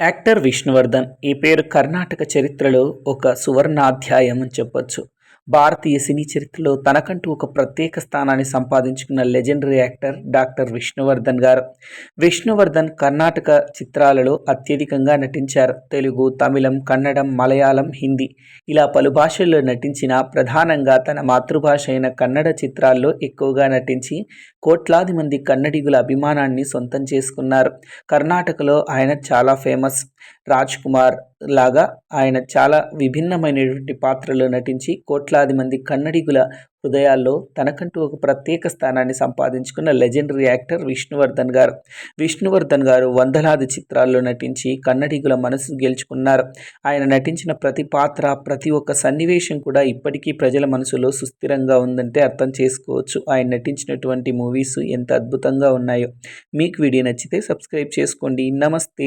Actor Vishnuvardhan ఈ పేరు కర్ణాటక చరిత్రలో ఒక సువర్ణాధ్యాయం అని చెప్పొచ్చు. భారతీయ సినీ చరిత్రలో తనకంటూ ఒక ప్రత్యేక స్థానాన్ని సంపాదించుకున్న లెజెండరీ యాక్టర్ డాక్టర్ విష్ణువర్ధన్ గారు. విష్ణువర్ధన్ కర్ణాటక చిత్రాలలో అత్యధికంగా నటించారు. తెలుగు తమిళం కన్నడం మలయాళం హిందీ ఇలా పలు భాషల్లో నటించిన ప్రధానంగా తన మాతృభాష అయిన కన్నడ చిత్రాల్లో ఎక్కువగా నటించి కోట్లాది మంది కన్నడిగుల అభిమానాన్ని సొంతం చేసుకున్నారు. కర్ణాటకలో ఆయన చాలా ఫేమస్. రాజ్ కుమార్ లాగా ఆయన చాలా విభిన్నమైనటువంటి పాత్రలో నటించి కోట్లాది మంది కన్నడిగుల హృదయాల్లో తనకంటూ ఒక ప్రత్యేక స్థానాన్ని సంపాదించుకున్న లెజెండరీ యాక్టర్ విష్ణువర్ధన్ గారు. విష్ణువర్ధన్ గారు వందలాది చిత్రాల్లో నటించి కన్నడిగుల మనసు గెలుచుకున్నారు. ఆయన నటించిన ప్రతి పాత్ర ప్రతి ఒక్క సన్నివేశం కూడా ఇప్పటికీ ప్రజల మనసులో సుస్థిరంగా ఉందంటే అర్థం చేసుకోవచ్చు. ఆయన నటించినటువంటి మూవీస్ ఎంత అద్భుతంగా ఉన్నాయో. మీకు వీడియో నచ్చితే సబ్స్క్రైబ్ చేసుకోండి. నమస్తే.